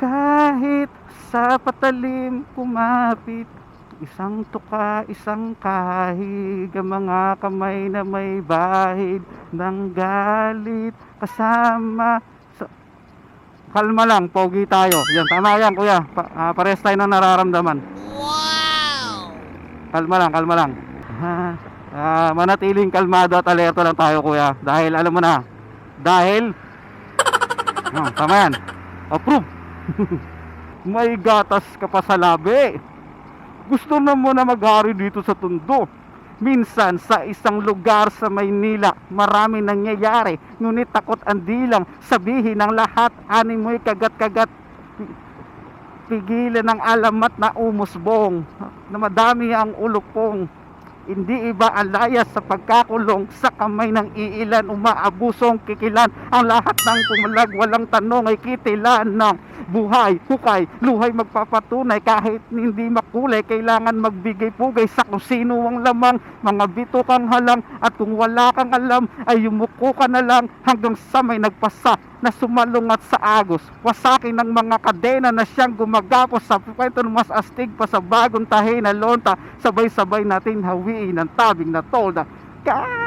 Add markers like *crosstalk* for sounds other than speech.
Kahit sa patalim kumapit Isang tuka, isang kahig Ang mga kamay na may bahid Ng galit Kasama sa... Kalma lang, pogi tayo. Yan, tama yan kuya. Pa, ah, Pares tayo ng nararamdaman. Wow! Kalma lang, kalma lang. Ah, ah, manatiling kalmado at alerto lang tayo kuya. Dahil alam mo na Dahil *laughs* oh, Tama yan. Approve *laughs* May gatas ka pa sa labi. Gusto na mo na maghari dito sa tundo. Minsan sa isang lugar sa Maynila Marami nangyayari. Ngunit takot ang dilang Sabihin ng lahat Ani mo'y kagat-kagat. Pigilan ng alamat na umusbong Na madami ang ulupong hindi iba ang layas sa pagkakulong sa kamay ng iilan umaabusong kikilan. Ang lahat ng pumalag walang tanong ay kitilan ng buhay, hukay, luhay magpapatunay. Kahit hindi makulay kailangan magbigay pugay sa kung sino ang lamang. Mga bito kang halang at kung wala kang alam ay yumuko ka na lang hanggang sa may nagpasa na sumalungat sa agos. Wasakin ng mga kadena na siyang gumagapos sa kwento mas astig pa sa bagong tahi na lonta. Sabay-sabay natin hawiin ang tabing na tolda. Ka